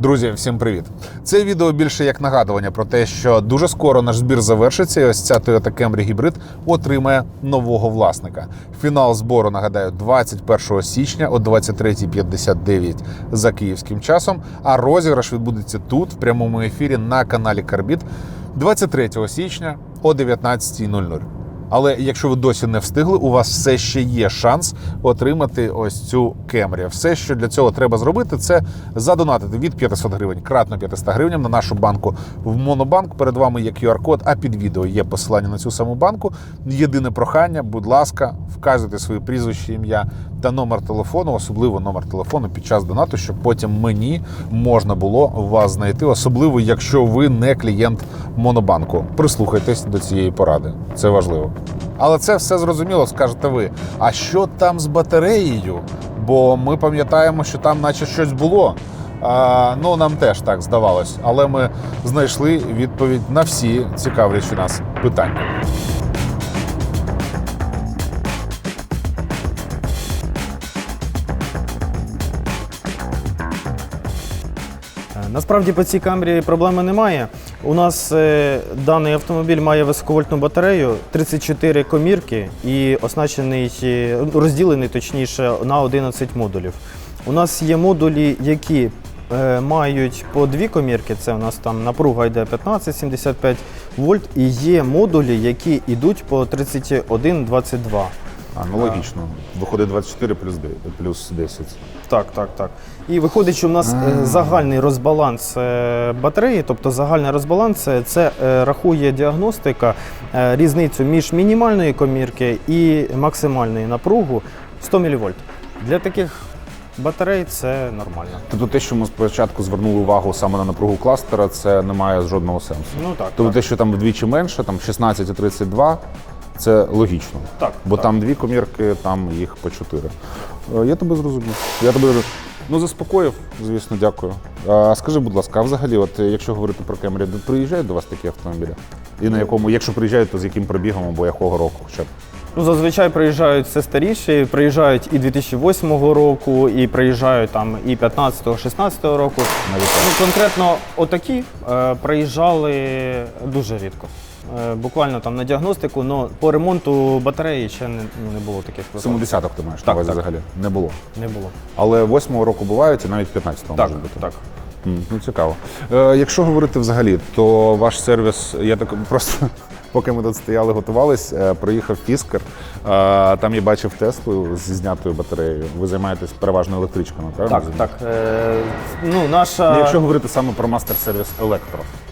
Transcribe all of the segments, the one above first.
Друзі, всім привіт! Це відео більше як нагадування про те, що дуже скоро наш збір завершиться, і ось ця Toyota Camry Hybrid отримає нового власника. Фінал збору нагадаю 21 січня о 23.59 за київським часом. А розіграш відбудеться тут, в прямому ефірі на каналі Карбіт 23 січня о 19.00. Але якщо ви досі не встигли, у вас все ще є шанс отримати ось цю Кемрі. Все, що для цього треба зробити, це задонатити від 500 гривень кратно 500 гривень на нашу банку в Монобанк. Перед вами є QR-код, а під відео є посилання на цю саму банку. Єдине прохання, будь ласка, вказуйте свої прізвище, ім'я та номер телефону, особливо номер телефону під час донату, щоб потім мені можна було вас знайти, особливо якщо ви не клієнт Монобанку. Прислухайтесь до цієї поради. Це важливо. Але це все зрозуміло, скажете ви. А що там з батареєю? Бо ми пам'ятаємо, що там, наче щось було. А, ну нам теж так здавалось, але ми знайшли відповідь на всі цікавлячі нас питання. Насправді по цій камері проблеми немає. У нас е, даний автомобіль має високовольтну батарею, 34 комірки і оснащений, е, розділений точніше на 11 модулів. У нас є модулі, які е, мають по дві комірки, це у нас там напруга йде 15-75 вольт, і є модулі, які йдуть по 31-22. Аналогічно. Виходить 24 плюс де- плюс 10. Так, так, так. І виходить, що в нас е, загальний розбаланс е, батареї, тобто загальний розбаланс е, це е, рахує діагностика е, різницю між мінімальної комірки і максимальної напругу 100 мВ. Для таких батарей це нормально. Тобто те, що ми спочатку звернули увагу саме на напругу кластера, це не має жодного сенсу. Ну так. Тобто так. те, що там вдвічі менше, там 16 і 32, це логічно. Так, Бо так. там дві комірки, там їх по чотири. Е, Я тебе зрозумів. Я тебе ну, заспокоїв, звісно, дякую. А, скажи, будь ласка, а взагалі, от якщо говорити про Кемрі, приїжджають до вас такі автомобілі? І на якому, якщо приїжджають, то з яким пробігом або якого року хоча б? Ну, зазвичай приїжджають все старіші, приїжджають і 2008 року, і приїжджають там і 15-16 року. Навіть Ну, конкретно отакі е, приїжджали дуже рідко. Е, буквально там на діагностику, але по ремонту батареї ще не, ну, не було таких випадків. 70-х ти маєш Так, на увазі так. взагалі? Не було. Не було. Але 8-го року бувають і навіть 15-го Так, може бути. так. М, Ну, цікаво. Е, якщо говорити взагалі, то ваш сервіс, я так просто. Поки ми тут стояли, готувались, е, проїхав Фіскар. Е, Там я бачив Теслу зі знятою батареєю. Ви займаєтесь переважно електричками, правильно? Так, розумію? так. Е, ну, наша... Ну, Якщо говорити саме про мастер-сервіс електро, Е,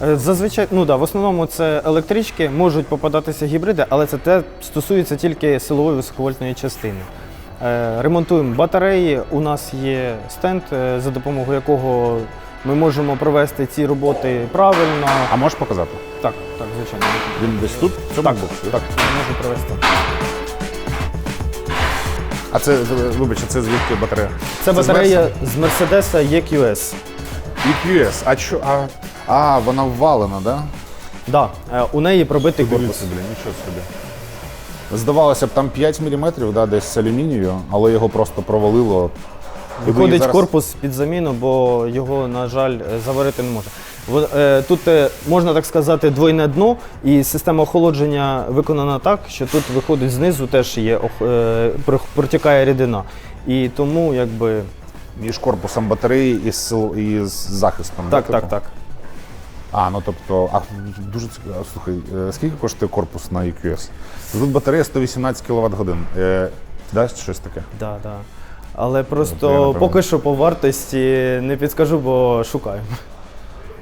Зазвичай, ну да, в основному це електрички, можуть попадатися гібриди, але це те стосується тільки силової високовольтної частини. Е, Ремонтуємо батареї. У нас є стенд, е, за допомогою якого ми можемо провести ці роботи правильно. а можеш показати? Так, так, звичайно. Він десь тут? В цьому Так, так, можу провести. А це, вибач, це звідки батарея? Це з батарея з Мерседеса EQS. EQS. А що? А, а вона ввалена, так? Да? Да, е, у неї пробитий корпус. Дивіться, блін, нічого собі. Здавалося б, там 5 мм, да, десь з алюмінію, але його просто провалило. І ви Виходить зараз- корпус під заміну, бо його, на жаль, е, заварити не може. Во- е, Тут е, можна так сказати двойне дно, і система охолодження виконана так, що тут виходить знизу теж є ох- е, про- протікає рідина. І тому якби Між корпусом батареї і, сил, і з захистом. так, да, так, типу? так. А, ну тобто, а дуже цікаво. Слухай, е, скільки коштує корпус на EQS? Тут батарея 118 кВт годин. Е, да, щось таке? Да, да. Але просто напевно. поки що по вартості не підскажу, бо шукаю.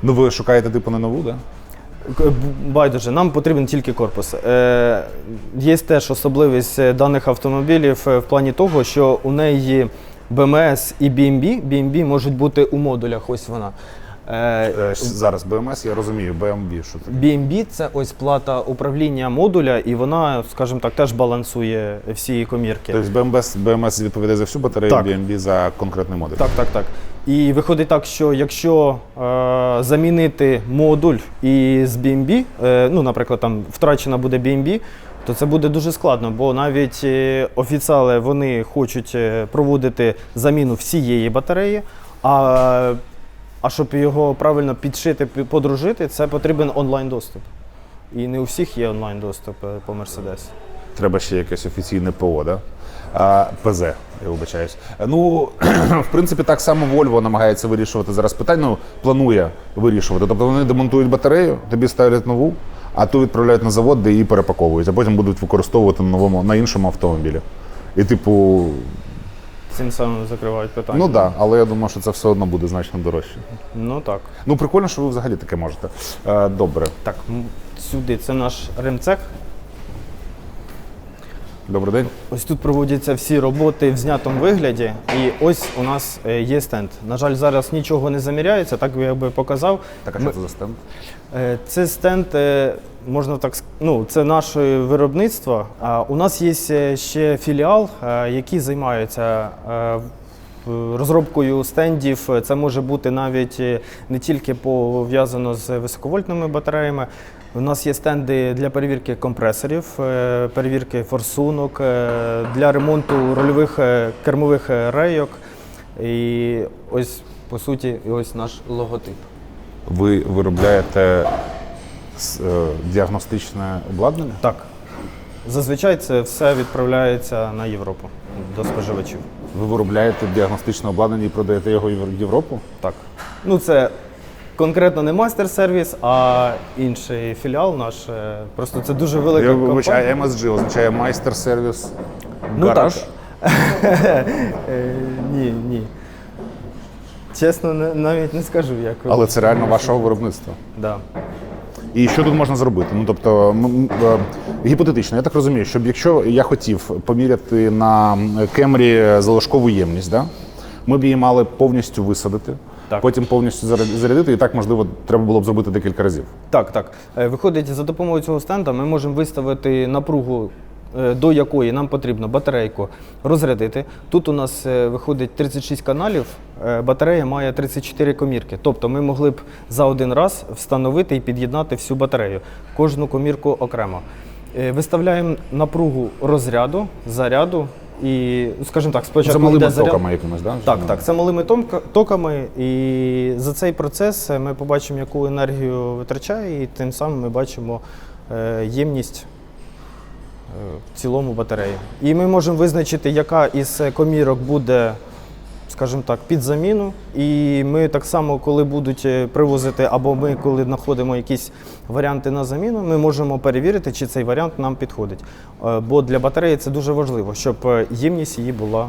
Ну, ви шукаєте типу не нову, да? Байдуже, нам потрібен тільки корпус. Е, є теж особливість е, даних автомобілів е, в плані того, що у неї BMS і BMB, BMB можуть бути у модулях. Ось вона. Е, Е, зараз BMS, я розумію, BMB, що це. BMB це ось плата управління модуля, і вона, скажімо так, теж балансує всі комірки. Тобто BMS, BMS відповідає за всю батарею, Так. BMB за конкретний модуль. Так, так, так. І виходить так, що якщо е, замінити модуль і з BMB, е, ну, наприклад, там втрачена буде BMB, то це буде дуже складно, бо навіть е, офіціали вони хочуть е, проводити заміну всієї батареї, а А щоб його правильно підшити, подружити, це потрібен онлайн доступ. І не у всіх є онлайн доступ е, по Mercedes. Треба ще якесь офіційне ПО, да? А, ПЗ, я вибачаюсь. Ну, в принципі, так само Volvo намагається вирішувати зараз питання, ну, планує вирішувати. Тобто вони демонтують батарею, тобі ставлять нову, а ту відправляють на завод, де її перепаковують, а потім будуть використовувати на новому на іншому автомобілі. І, типу, Цим самим закривають питання. ну так, да, але я думаю, що це все одно буде значно дорожче. Ну так. Ну, прикольно, що ви взагалі таке можете. Е, добре. Так, сюди це наш ремцех. Добрий день. Ось тут проводяться всі роботи в знятому вигляді, і ось у нас е, є стенд. На жаль, зараз нічого не заміряється, так я би показав. Так, а що це за стенд? Е, Це стенд, е, можна так ск- ну, це наше виробництво. У нас є ще філіал, е, який займається е, розробкою стендів. Це може бути навіть е, не тільки пов'язано з високовольтними батареями. У нас є стенди для перевірки компресорів, перевірки форсунок, для ремонту рольових кермових рейок. І ось, по суті, ось наш логотип. Ви виробляєте діагностичне обладнання? Так. Зазвичай це все відправляється на Європу до споживачів. Ви виробляєте діагностичне обладнання і продаєте його в Європу? Так. Ну, це конкретно не мастер-сервіс, а інший філіал наш. е, Просто це дуже велика Я компанія. вибачаю, MSG означає майстер сервіс Ну, гараж. так. Е, Ні, ні. Чесно, навіть не скажу, як. Але це реально вашого виробництва. Да. І що тут можна зробити? Ну тобто, е, гіпотетично, я так розумію, щоб якщо я хотів поміряти на кемрі залишкову ємність, да? ми б її мали повністю висадити, Так. потім повністю зарядити, і так можливо треба було б зробити декілька разів. Так, так. Е, Виходить, за допомогою цього стенда ми можемо виставити напругу, до якої нам потрібно батарейку розрядити. Тут у нас е, виходить 36 каналів, е, батарея має 34 комірки. Тобто ми могли б за один раз встановити і під'єднати всю батарею, кожну комірку окремо. Е, Виставляємо напругу розряду, заряду і, скажімо так, спочатку малими заряд. токами якимось, да? Так, так, це малими токами, і за цей процес ми побачимо, яку енергію витрачає, і тим самим ми бачимо е, ємність е, в цілому батареї. І ми можемо визначити, яка із комірок буде, скажімо так, під заміну. І ми так само, коли будуть е, привозити, або ми, коли знаходимо якісь варіанти на заміну, ми можемо перевірити, чи цей варіант нам підходить. Е, Бо для батареї це дуже важливо, щоб е, ємність її була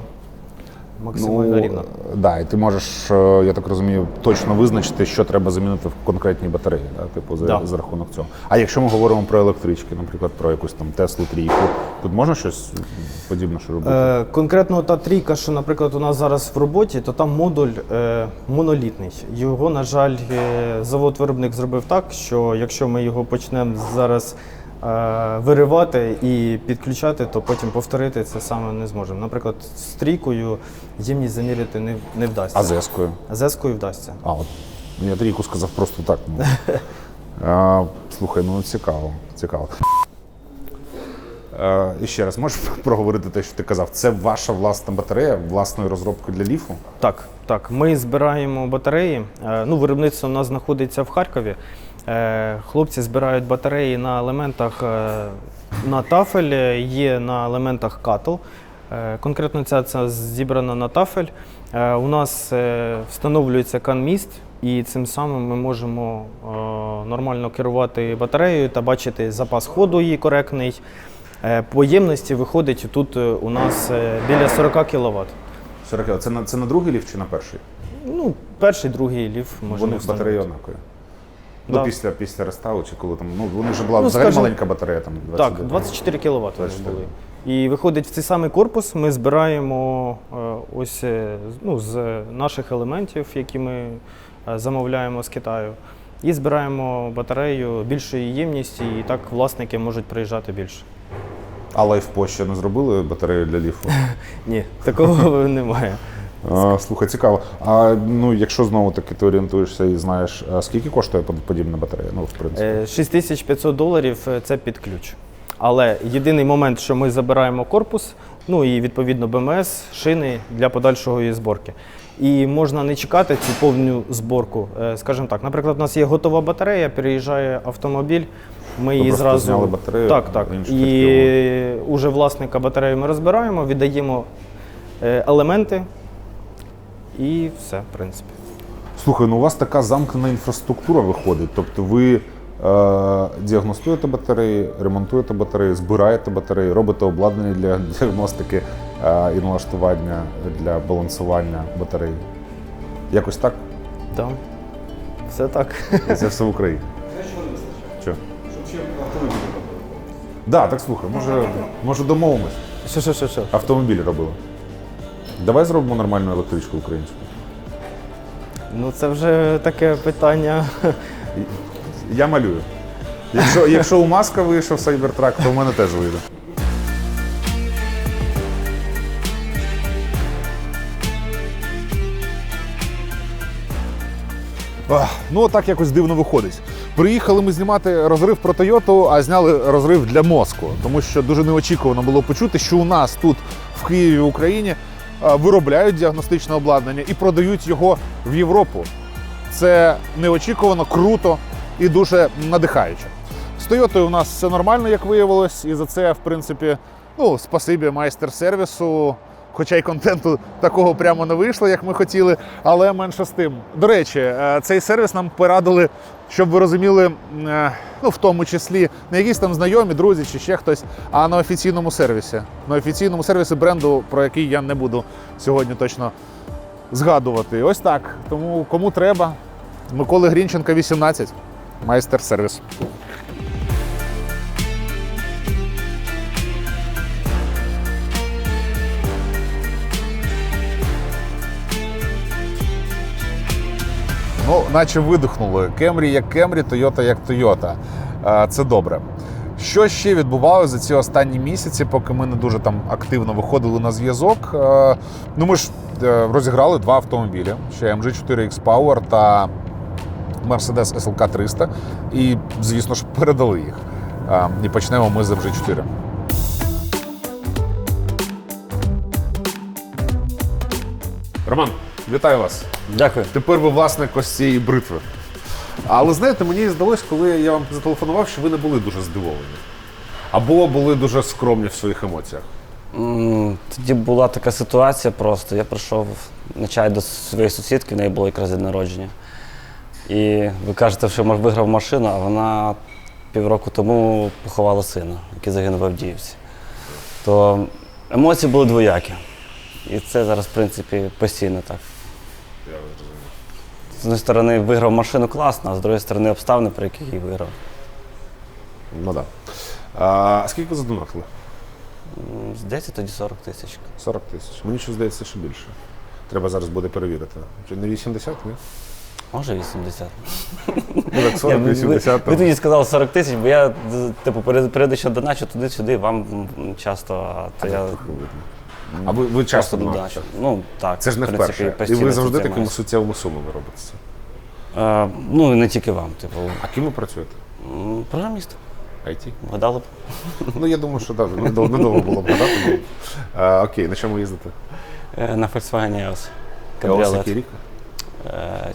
максимально рівна. Да, і ти можеш, е, я так розумію, точно визначити, що треба замінити в конкретній батареї, да? типу, за, Да. за рахунок цього. А якщо ми говоримо про електрички, наприклад, про якусь там Теслу трійку, тут можна щось подібне що робити? Е, конкретно та трійка, що, наприклад, у нас зараз в роботі, то там модуль е, монолітний. Його, на жаль, е, завод-виробник зробив так, що якщо ми його почнемо зараз виривати і підключати, то потім повторити це саме не зможемо. Наприклад, з трійкою ємність заміряти не, не вдасться. А з ескою? З вдасться. А, от я трійку сказав просто так. А, слухай, ну цікаво, цікаво. Е, і ще раз, можеш проговорити те, що ти казав? Це ваша власна батарея, власної розробки для ліфу? Так, так. Ми збираємо батареї. Е, Ну, виробництво у нас знаходиться в Харкові. Е, Хлопці збирають батареї на елементах е, на тафель, є на елементах катл. Е, Конкретно ця, ця зібрана на тафель. У нас встановлюється канміст, і цим самим ми можемо нормально керувати батареєю та бачити запас ходу її коректний. По ємності виходить тут у нас біля 40 кВт. 40 Це на, це на другий ліфт чи на перший? Ну, перший, другий ліф можна Вони батареї однакові. Да. Ну, після, після реставу чи коли там. Ну, вони вже була Ну, взагалі скажімо, маленька батарея, там 20 Так, 24 кВт вони були. І виходить, в цей самий корпус ми збираємо е, ось е, ну, з наших елементів, які ми е, замовляємо з Китаю. І збираємо батарею більшої ємності, і так власники можуть приїжджати більше. А лайфпо ще не зробили батарею для ліфу? Ні, такого немає. А, слухай, цікаво. А ну, якщо знову таки ти орієнтуєшся і знаєш, а скільки коштує подібна батарея? Ну, в принципі. Е, 6500 доларів е, це під ключ. Але єдиний момент, що ми забираємо корпус, ну і відповідно БМС, шини для подальшої зборки. і можна не чекати цю повну зборку. Е, Скажімо так, наприклад, у нас є готова батарея, переїжджає автомобіль. Ми її просто зразу зняли батарею, так, так. І уже власника батареї ми розбираємо, віддаємо е, елементи і все, в принципі. Слухай, ну у вас така замкнена інфраструктура виходить. Тобто ви е, діагностуєте батареї, ремонтуєте батареї, збираєте батареї, робите обладнання для діагностики е, і налаштування для балансування батарей. Якось так? Так. Все так. І це все в Україні. Що? Да, так слухай, може, може домовимось. Що, що, що, що? Автомобілі робили. Давай зробимо нормальну електричку українську. Ну це вже таке питання. Я малюю. Якщо, якщо у Маска вийшов Cybertruck, то в мене теж вийде. Ах, ну, так якось дивно виходить. Приїхали ми знімати розрив про Тойоту, а зняли розрив для мозку. Тому що дуже неочікувано було почути, що у нас тут, в Києві, в Україні, виробляють діагностичне обладнання і продають його в Європу. Це неочікувано, круто і дуже надихаюче. З Тойотою у нас все нормально, як виявилось, і за це, в принципі, ну, спасибі майстер сервісу. Хоча й контенту такого прямо не вийшло, як ми хотіли, але менше з тим. До речі, е, цей сервіс нам порадили, щоб ви розуміли, е, ну в тому числі не якісь там знайомі, друзі чи ще хтось, а на офіційному сервісі. На офіційному сервісі бренду, про який я не буду сьогодні точно згадувати. Ось так. Тому кому треба, Миколи Грінченка, 18, майстер сервіс. Ну, наче видихнули. Кемрі як Кемрі, Тойота як Тойота. Е, Це добре. Що ще відбувалося за ці останні місяці, поки ми не дуже там активно виходили на зв'язок? Е, Ну, ми ж е, розіграли два автомобілі: ще MG 4X Power та Mercedes SLK 300. І, звісно ж, передали їх. І почнемо ми з MG 4. Роман, вітаю вас. Дякую. Тепер ви власник ось цієї бритви. Але знаєте, мені здалось, коли я вам зателефонував, що ви не були дуже здивовані. Або були дуже скромні в своїх емоціях. М, Тоді була така ситуація просто. Я прийшов на чай до своєї сусідки, в неї було якраз день народження. І ви кажете, що може, виграв машину, а вона півроку тому поховала сина, який загинув в Авдіївці. То емоції були двоякі. І це зараз, в принципі, постійно так. З однієї сторони, виграв машину класно, а з другої сторони, обставини, при яких її виграв. Ну так. Да. А скільки ви задонатили? Здається, тоді 40 тисяч. 40 тисяч. Мені щось здається, що більше. Треба зараз буде перевірити. Чи не 80, ні? Може 80. Ну так 40, Ні, ви, 80. ви тоді сказали 40 тисяч, бо я з- типу перед- періодично доначу туди-сюди, вам часто, а то я А ви, ви часто просто донатите? доначу. Ну так. Це ж не в принципі, вперше. І постійно ви завжди такими займаюся. суттєвими сумами робите це. Е, ну і не тільки вам, типу, А ким ви працюєте? м, програміст. IT? Вгадали б. Ну я думаю, що так, недовго, недовго було б гадати. бо- А, окей, на чому ви їздите? Е, на Volkswagen EOS. Ось Кабріолет. який рік? Е,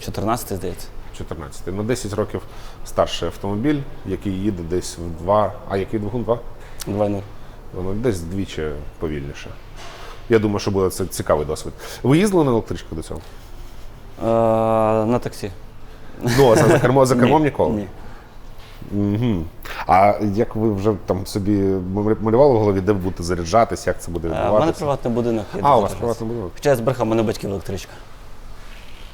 14, здається. 14. На 10 років старший автомобіль, який їде десь в 2. А який двигун 2? 2.0. Воно десь вдвічі повільніше. Я думаю, що буде це цікавий досвід. Ви їздили на електричку до цього? Е, на таксі. Ну, а за, кермо, за кермом ніколи? Ні. Угу. А як ви вже там собі малювали в голові, де ви будете заряджатись, як це буде Е, У мене приватний будинок. я А, у вас приватний будинок? Хоча я збрехав, у мене батьків електричка.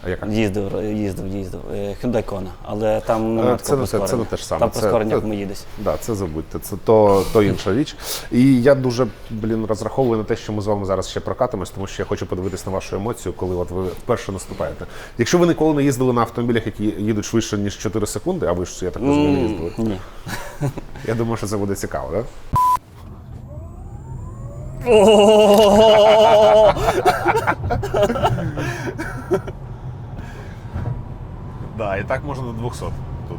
А яка? Їздив, їздив, їздив. Е, Hyundai Kona, але там Е, немає це такого не те- це не те ж саме. Там Це- прискорення це- мої десь. Да, це забудьте. Це то, то інша річ. І я дуже блін розраховую на те, що ми з вами зараз ще прокатимось, тому що я хочу подивитись на вашу емоцію, коли от ви вперше наступаєте. Якщо ви ніколи не їздили на автомобілях, які їдуть швидше ніж 4 секунди, а ви ж я так розумію, не їздили. Ні. Я думаю, що це буде цікаво, так? Да, і так можна до 200 тут.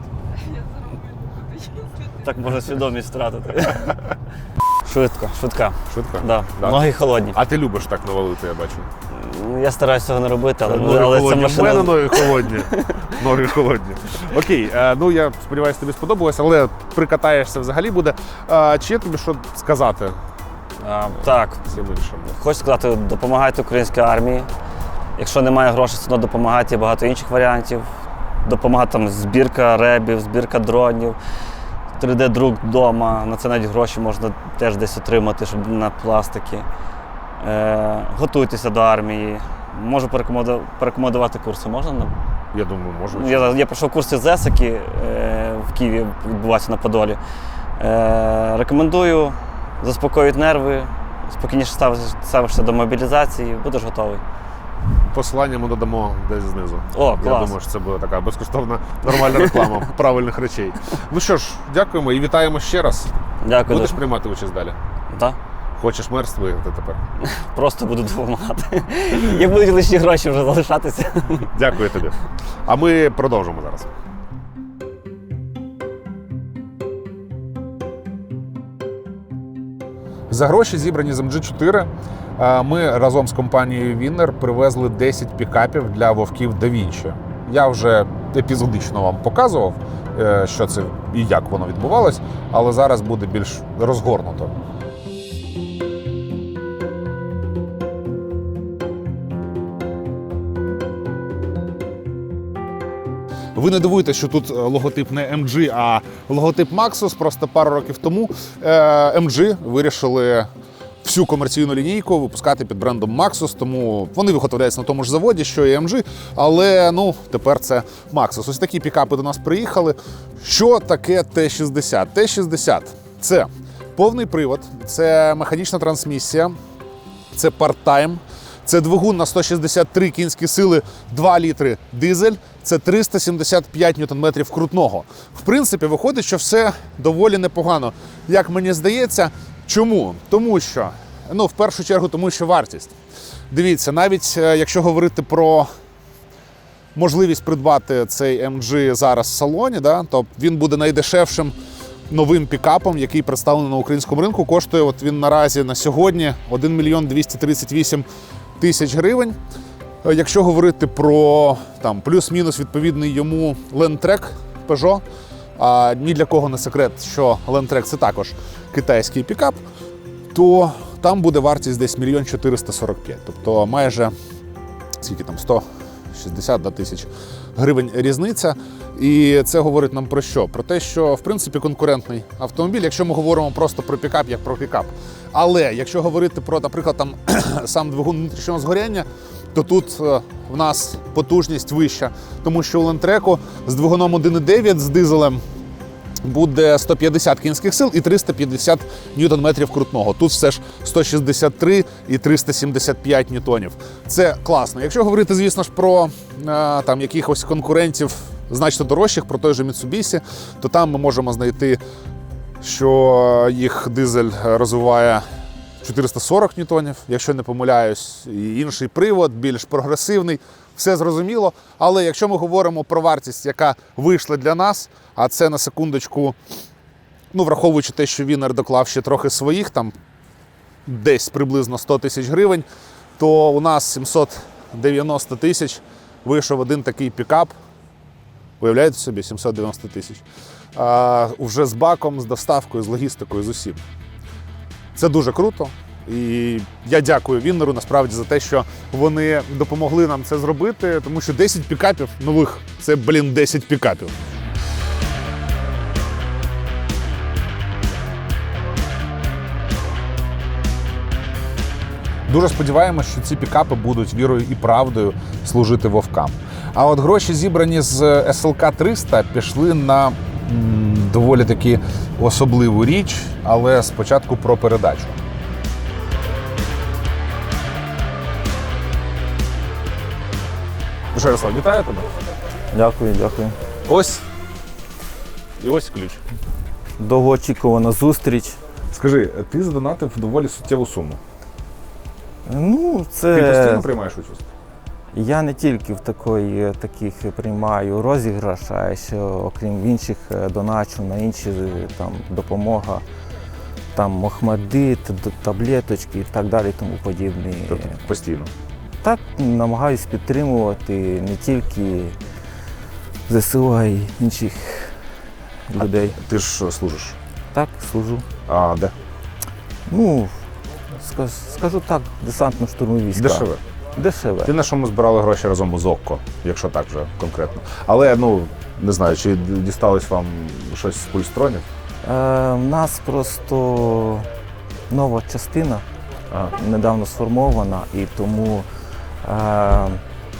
Так можна свідомість втратити. Швидко, швидка. Швидко? Да. Да. Ноги холодні. А ти любиш так навалити, я бачу. Ну, Я стараюся цього не робити, але, Ноги але це холодні. В мене ноги холодні. Ноги холодні. Окей, е, ну я сподіваюся, тобі сподобалось, але прикатаєшся взагалі буде. Е, Чи є тобі що сказати А, так, всім іншим? хочу сказати, допомагайте українській армії. Якщо немає грошей, все одно допомагайте, є багато інших варіантів. Допомагати там збірка ребів, збірка дронів, 3D-друк вдома. На це навіть гроші можна теж десь отримати, щоб на пластики. Е, готуйтеся до армії. Можу порекомендувати, курси. Можна? нам? Я думаю, може. Ну, Я, я пройшов курси ЗЕС, які е, в Києві відбуваються на Подолі. Е, рекомендую, заспокоюють нерви, спокійніше ставишся до мобілізації, будеш готовий. Посилання ми додамо десь знизу. О, Я думаю, що це буде така безкоштовна нормальна реклама правильних речей. Ну що ж, дякуємо і вітаємо ще раз. Дякую. Будеш приймати участь далі? Так? Хочеш мерз виграти тепер? Просто буду допомагати. Як будуть лишні гроші вже залишатися. Дякую тобі. А ми продовжимо зараз. За гроші, зібрані з MG4, е, ми разом з компанією Winner привезли 10 пікапів для вовків Vinci. Я вже епізодично вам показував, е, що це і як воно відбувалось, але зараз буде більш розгорнуто. Ви не дивуєтесь, що тут е, логотип не MG, а логотип Maxus. Просто пару років тому е, MG вирішили всю комерційну лінійку випускати під брендом Maxus, тому вони виготовляються на тому ж заводі, що і MG, але ну тепер це Maxus. Ось такі пікапи до нас приїхали. Що таке Т-60? Т-60 це повний привод, це механічна трансмісія, це парт-тайм, це двигун на 163 кінські сили, 2 літри дизель, це 375 ньютон-метрів крутного. В принципі, виходить, що все доволі непогано. Як мені здається, чому? Тому що, ну, в першу чергу, тому що вартість. Дивіться, навіть е, якщо говорити про можливість придбати цей MG зараз в салоні, да, то він буде найдешевшим новим пікапом, який представлений на українському ринку. Коштує от він наразі на сьогодні 1 мільйон 238 тисяч гривень. Е, Якщо говорити про там плюс-мінус відповідний йому лентрек Peugeot, а ні для кого не секрет, що лентрек це також китайський пікап, то там буде вартість десь мільйон 445, тобто майже скільки там 160 да, тисяч гривень різниця. І це говорить нам про що? Про те, що в принципі конкурентний автомобіль, якщо ми говоримо просто про пікап, як про пікап. Але якщо говорити про, наприклад, там сам двигун внутрішнього згоряння, то тут е, в нас потужність вища, тому що у лентреку з двигуном 1.9 з дизелем буде 150 кінських сил і 350 ньютон-метрів крутного. Тут все ж 163 і 375 ньютонів. Це класно. Якщо говорити, звісно ж, про е, там якихось конкурентів значно дорожчих, про той же Mitsubishi, то там ми можемо знайти, що їх дизель розвиває 440 ньютонів, якщо не помиляюсь, і інший привод, більш прогресивний. Все зрозуміло. Але якщо ми говоримо про вартість, яка вийшла для нас, а це на секундочку, ну враховуючи те, що Вінер доклав ще трохи своїх, там десь приблизно 100 тисяч гривень, то у нас 790 тисяч вийшов один такий пікап. Уявляєте собі, 790 тисяч. Вже з баком, з доставкою, з логістикою, з усім. Це дуже круто. І я дякую Віннеру насправді за те, що вони допомогли нам це зробити, тому що 10 пікапів нових це, блін, 10 пікапів. Дуже сподіваємося, що ці пікапи будуть вірою і правдою служити вовкам. А от гроші, зібрані з СЛК 300, пішли на м, доволі таки особливу річ, але спочатку про передачу. Ярослав, вітаю тебе. Дякую, дякую. Ось. І ось ключ. Довгоочікувана зустріч. Скажи, ти задонатив доволі суттєву суму. Ну, Ти постійно приймаєш участь? я не тільки в такої, таких приймаю розіграш, а ще окрім інших е, доначу на інші е, там допомога, там Мохмади, т- т- таблеточки і так далі, тому подібне. Тобто постійно. Так намагаюсь підтримувати не тільки ЗСУ, а й інших людей. Ти ж служиш. Так, служу. А де? Ну, скажу, скажу так, десантно-штурмові війська. Дешеве. Дешеве. Ти на що ми збирали гроші разом з ОККО, якщо так вже конкретно. Але ну не знаю, чи дісталось вам щось з пульстронів? Е, в нас просто нова частина Ага. недавно сформована, і тому е,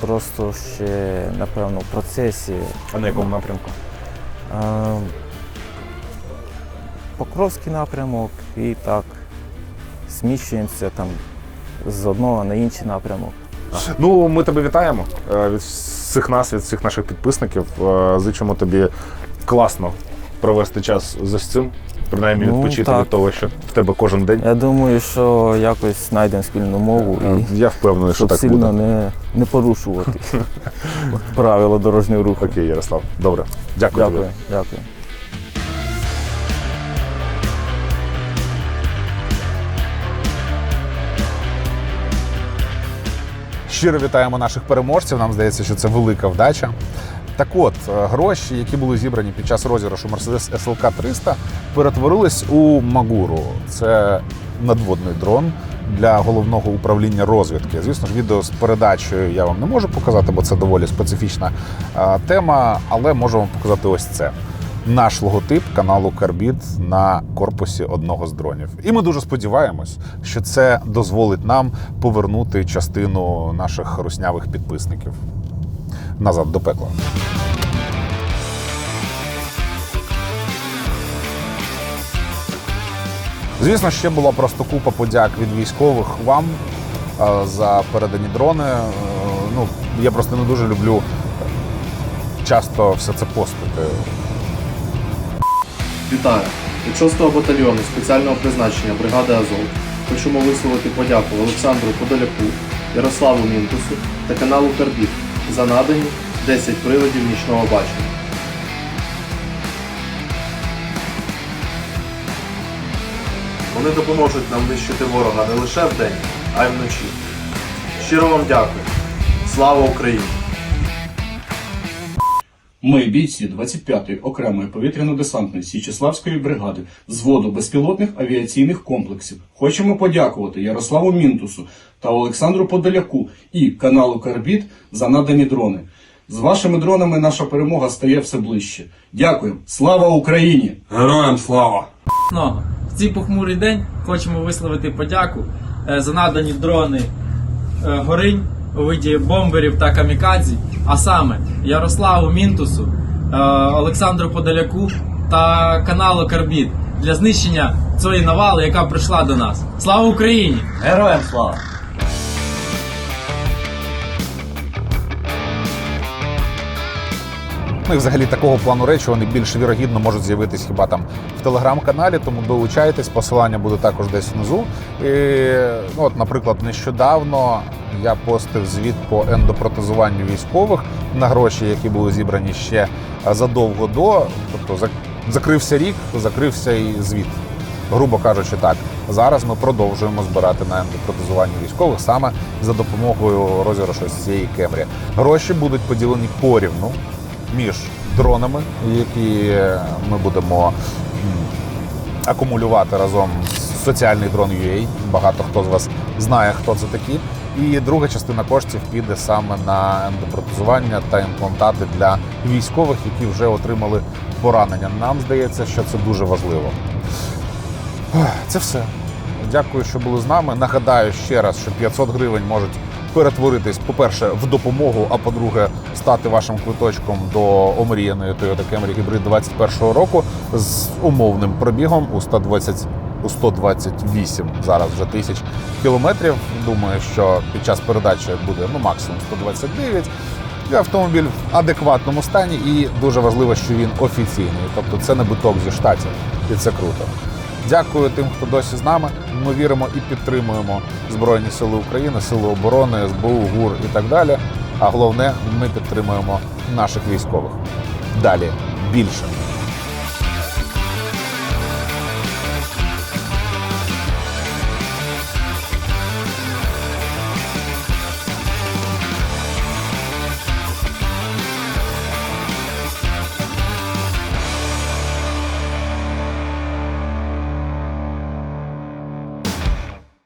просто ще, напевно, в процесі. А на якому напрямку? Е, Покровський напрямок і так зміщуємося там з одного на інший напрямок. Ну, ми тебе вітаємо е, від всіх нас, від всіх наших підписників. Е, Зичимо тобі класно провести час з цим. Принаймні Ну, відпочити так. від того, що в тебе кожен день. Я думаю, що якось знайдемо спільну мову і Я впевнений, що так сильно буде. не, не порушувати правила дорожнього руху. Окей, Ярослав. Добре. Дякую, тобі. Дякую, дякую. Щиро вітаємо наших переможців. Нам здається, що це велика вдача. Так от, е, гроші, які були зібрані під час розіграшу Mercedes SLK 300, перетворились у Магуру. Це надводний дрон для головного управління розвідки. Звісно ж, відео з передачею я вам не можу показати, бо це доволі специфічна е, тема, але можу вам показати ось це. Наш логотип каналу Карбід на корпусі одного з дронів. І ми дуже сподіваємось, що це дозволить нам повернути частину наших руснявих підписників назад до пекла. Звісно, ще була просто купа подяк від військових вам е, за передані дрони. Е, Ну, я просто не дуже люблю часто все це постити. Вітаю! Від 6-го батальйону спеціального призначення бригади Азов хочемо висловити подяку Олександру Подоляку, Ярославу Мінтусу та каналу Карбіт за надані 10 приладів нічного бачення. Вони допоможуть нам нищити ворога не лише вдень, а й вночі. Щиро вам дякую. Слава Україні! Ми, бійці 25-ї окремої повітряно-десантної Січеславської бригади взводу безпілотних авіаційних комплексів, хочемо подякувати Ярославу Мінтусу та Олександру Подоляку і каналу Карбіт за надані дрони. З вашими дронами наша перемога стає все ближче. Дякуємо! Слава Україні! Героям слава! В цей похмурий день хочемо висловити подяку е, за надані дрони е, горинь у виді бомберів та камікадзі, а саме Ярославу Мінтусу, е, Олександру Подоляку та каналу Карбіт для знищення цієї навали, яка прийшла до нас. Слава Україні! Героям слава! Ну і взагалі такого плану речі вони більш вірогідно можуть з'явитись хіба там в телеграм-каналі, тому долучайтесь. Посилання буде також десь внизу. І, ну, от, наприклад, нещодавно я постив звіт по ендопротезуванню військових на гроші, які були зібрані ще задовго до. Тобто закрився рік, закрився і звіт. Грубо кажучи, так зараз ми продовжуємо збирати на ендопротезування військових саме за допомогою розіграшу з цієї кемрі. Гроші будуть поділені порівну між дронами, які ми будемо акумулювати разом з соціальний дрон UA. Багато хто з вас знає, хто це такі. І друга частина коштів піде саме на ендопротезування та імплантати для військових, які вже отримали поранення. Нам здається, що це дуже важливо. Це все. Дякую, що були з нами. Нагадаю ще раз, що 500 гривень можуть перетворитись, по-перше, в допомогу, а по-друге, стати вашим квиточком до омріяної Toyota Camry Hybrid 21 року з умовним пробігом у 120 у 128 зараз вже тисяч кілометрів. Думаю, що під час передачі буде ну максимум 129. І Автомобіль в адекватному стані, і дуже важливо, що він офіційний, тобто це не биток зі штатів, і це круто. Дякую тим, хто досі з нами. Ми віримо і підтримуємо Збройні Сили України, Сили оборони, СБУ, ГУР і так далі. А головне, ми підтримуємо наших військових. Далі більше.